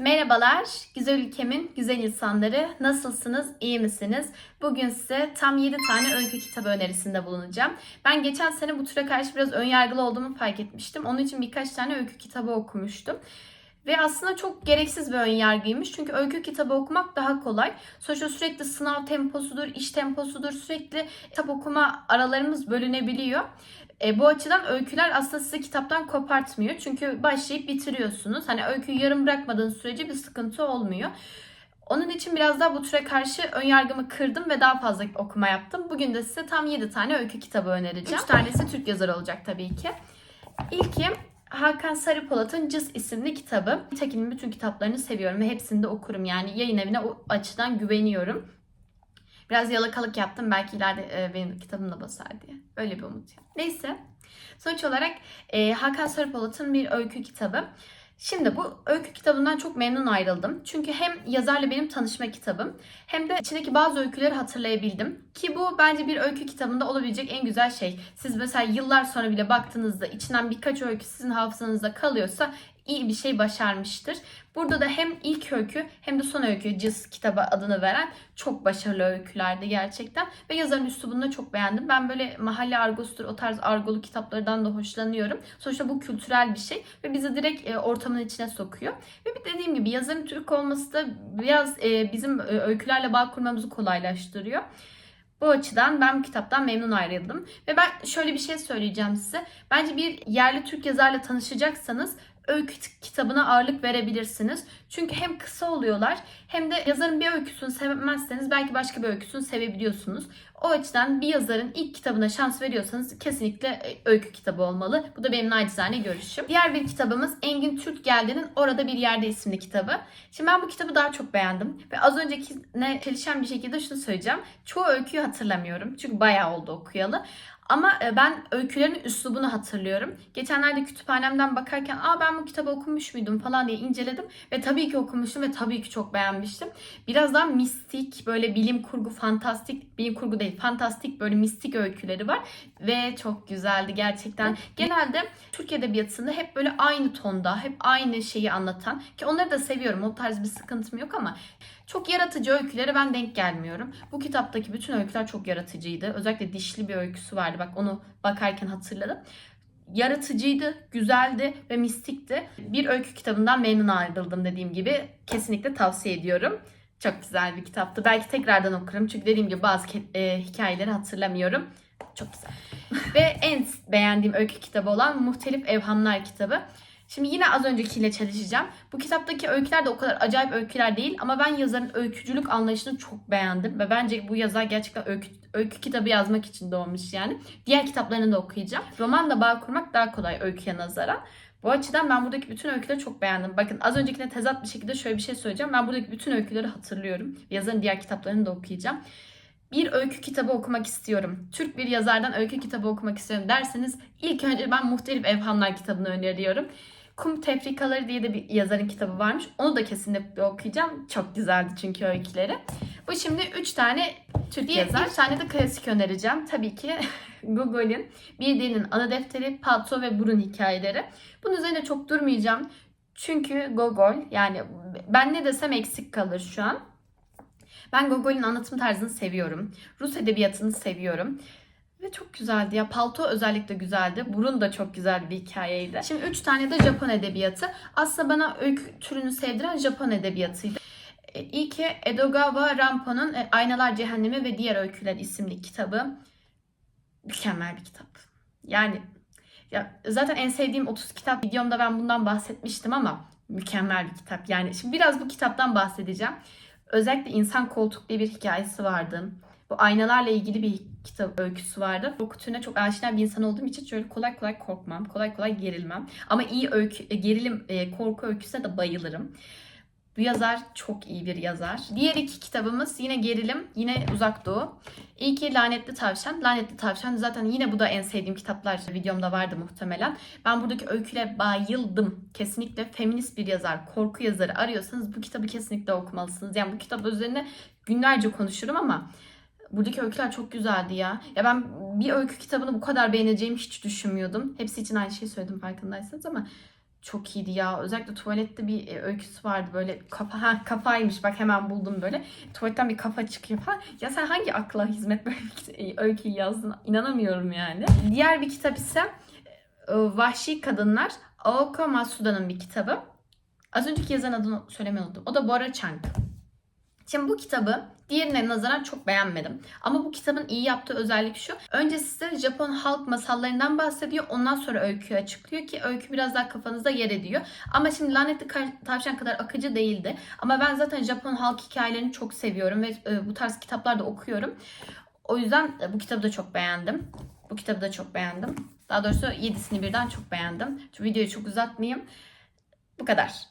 Merhabalar, güzel ülkemin güzel insanları. Nasılsınız, iyi misiniz? Bugün size tam 7 tane öykü kitabı önerisinde bulunacağım. Ben geçen sene bu türe karşı biraz önyargılı olduğumu fark etmiştim. Onun için birkaç tane öykü kitabı okumuştum. Ve aslında çok gereksiz bir önyargıymış. Çünkü öykü kitabı okumak daha kolay. Sonuçta sürekli sınav temposudur, iş temposudur. Sürekli kitap okuma aralarımız bölünebiliyor. E, bu açıdan öyküler aslında sizi kitaptan kopartmıyor. Çünkü başlayıp bitiriyorsunuz. Hani öyküyü yarım bırakmadığınız sürece bir sıkıntı olmuyor. Onun için biraz daha bu türe karşı önyargımı kırdım ve daha fazla okuma yaptım. Bugün de size tam 7 tane öykü kitabı önereceğim. 3 tanesi Türk yazarı olacak tabii ki. İlki Hakan Sarıpolat'ın Cız isimli kitabı. Tekin'in bütün kitaplarını seviyorum ve hepsini de okurum. Yani yayın evine o açıdan güveniyorum. Biraz yalakalık yaptım. Belki ileride e, benim kitabım da basar diye. Öyle bir umut. yani. Neyse. Sonuç olarak e, Hakan Sarıpolat'ın bir öykü kitabı. Şimdi bu öykü kitabından çok memnun ayrıldım. Çünkü hem yazarla benim tanışma kitabım hem de içindeki bazı öyküleri hatırlayabildim. Ki bu bence bir öykü kitabında olabilecek en güzel şey. Siz mesela yıllar sonra bile baktığınızda içinden birkaç öykü sizin hafızanızda kalıyorsa iyi bir şey başarmıştır. Burada da hem ilk öykü hem de son öykü Cız kitabı adını veren çok başarılı öykülerdi gerçekten. Ve yazarın üslubunu da çok beğendim. Ben böyle mahalle argosudur o tarz argolu kitaplardan da hoşlanıyorum. Sonuçta bu kültürel bir şey ve bizi direkt e, ortamın içine sokuyor. Ve bir dediğim gibi yazarın Türk olması da biraz e, bizim e, öykülerle bağ kurmamızı kolaylaştırıyor. Bu açıdan ben bu kitaptan memnun ayrıldım. Ve ben şöyle bir şey söyleyeceğim size. Bence bir yerli Türk yazarla tanışacaksanız öykü kitabına ağırlık verebilirsiniz. Çünkü hem kısa oluyorlar hem de yazarın bir öyküsünü sevmezseniz belki başka bir öyküsünü sevebiliyorsunuz. O açıdan bir yazarın ilk kitabına şans veriyorsanız kesinlikle e, öykü kitabı olmalı. Bu da benim nacizane görüşüm. Diğer bir kitabımız Engin Türk Geldi'nin Orada Bir Yerde isimli kitabı. Şimdi ben bu kitabı daha çok beğendim. Ve az öncekine çelişen bir şekilde şunu söyleyeceğim. Çoğu öyküyü hatırlamıyorum. Çünkü bayağı oldu okuyalı. Ama e, ben öykülerin üslubunu hatırlıyorum. Geçenlerde kütüphanemden bakarken aa ben bu kitabı okumuş muydum falan diye inceledim. Ve tabii ki okumuştum ve tabii ki çok beğenmiştim. Biraz daha mistik, böyle bilim kurgu, fantastik, bilim kurgu değil, fantastik böyle mistik öyküleri var. Ve çok güzeldi gerçekten. Genelde Türk Edebiyatı'nda hep böyle aynı tonda, hep aynı şeyi anlatan. Ki onları da seviyorum, o tarz bir sıkıntım yok ama çok yaratıcı öykülere ben denk gelmiyorum. Bu kitaptaki bütün öyküler çok yaratıcıydı. Özellikle dişli bir öyküsü vardı. Bak onu bakarken hatırladım. Yaratıcıydı, güzeldi ve mistikti. Bir öykü kitabından memnun ayrıldım dediğim gibi. Kesinlikle tavsiye ediyorum. Çok güzel bir kitaptı. Belki tekrardan okurum. Çünkü dediğim gibi bazı e, hikayeleri hatırlamıyorum. Çok güzel. ve en beğendiğim öykü kitabı olan Muhtelif Evhamlar kitabı. Şimdi yine az öncekiyle çalışacağım. Bu kitaptaki öyküler de o kadar acayip öyküler değil ama ben yazarın öykücülük anlayışını çok beğendim ve bence bu yazar gerçekten öykü, öykü kitabı yazmak için doğmuş yani. Diğer kitaplarını da okuyacağım. Romanla bağ kurmak daha kolay öyküye nazaran. Bu açıdan ben buradaki bütün öyküleri çok beğendim. Bakın az öncekine tezat bir şekilde şöyle bir şey söyleyeceğim. Ben buradaki bütün öyküleri hatırlıyorum. Yazarın diğer kitaplarını da okuyacağım. Bir öykü kitabı okumak istiyorum. Türk bir yazardan öykü kitabı okumak istiyorum derseniz ilk önce ben Muhtelif Evhamlar kitabını öneriyorum. Kum Tefrikaları diye de bir yazarın kitabı varmış. Onu da kesinlikle okuyacağım. Çok güzeldi çünkü öyküleri. Bu şimdi 3 tane Türk bir, yazar. Bir tane de klasik önereceğim. Tabii ki Gogol'in Bir Dilin Ana Defteri, Palto ve Burun Hikayeleri. Bunun üzerine çok durmayacağım. Çünkü Gogol yani ben ne desem eksik kalır şu an. Ben Gogol'ün anlatım tarzını seviyorum. Rus edebiyatını seviyorum. Ve çok güzeldi ya. Palto özellikle güzeldi. Burun da çok güzel bir hikayeydi. Şimdi üç tane de Japon edebiyatı. Aslında bana öykü türünü sevdiren Japon edebiyatıydı. E, İlki Edogawa Rampo'nun e, Aynalar Cehennemi ve Diğer Öyküler isimli kitabı. Mükemmel bir kitap. Yani ya zaten en sevdiğim 30 kitap videomda ben bundan bahsetmiştim ama mükemmel bir kitap. Yani şimdi biraz bu kitaptan bahsedeceğim. Özellikle insan koltuk diye bir hikayesi vardı. Bu aynalarla ilgili bir kitap öyküsü vardı. Korku türüne çok aşina bir insan olduğum için şöyle kolay kolay korkmam. Kolay kolay gerilmem. Ama iyi öykü, e, gerilim, e, korku öyküsüne de bayılırım. Bu yazar çok iyi bir yazar. Diğer iki kitabımız yine gerilim, yine uzak doğu. İlki Lanetli Tavşan. Lanetli Tavşan zaten yine bu da en sevdiğim kitaplar videomda vardı muhtemelen. Ben buradaki öyküyle bayıldım. Kesinlikle feminist bir yazar, korku yazarı arıyorsanız bu kitabı kesinlikle okumalısınız. Yani bu kitap üzerine günlerce konuşurum ama Buradaki öyküler çok güzeldi ya. Ya ben bir öykü kitabını bu kadar beğeneceğimi hiç düşünmüyordum. Hepsi için aynı şeyi söyledim farkındaysanız ama çok iyiydi ya. Özellikle tuvalette bir e, öyküsü vardı böyle kafa ha, kafaymış bak hemen buldum böyle. Tuvaletten bir kafa çıkıyor falan. Ya sen hangi akla hizmet böyle bir kita- öyküyü yazdın? İnanamıyorum yani. Diğer bir kitap ise e, Vahşi Kadınlar. Aoko Masuda'nın bir kitabı. Az önceki yazan adını söylemeyi unuttum. O da Bora Chang. Şimdi bu kitabı diğerine nazaran çok beğenmedim. Ama bu kitabın iyi yaptığı özellik şu. Önce size Japon halk masallarından bahsediyor. Ondan sonra öyküyü açıklıyor ki öykü biraz daha kafanızda yer ediyor. Ama şimdi Lanetli Tavşan kadar akıcı değildi. Ama ben zaten Japon halk hikayelerini çok seviyorum ve e, bu tarz kitaplar da okuyorum. O yüzden e, bu kitabı da çok beğendim. Bu kitabı da çok beğendim. Daha doğrusu 7'sini birden çok beğendim. Şu videoyu çok uzatmayayım. Bu kadar.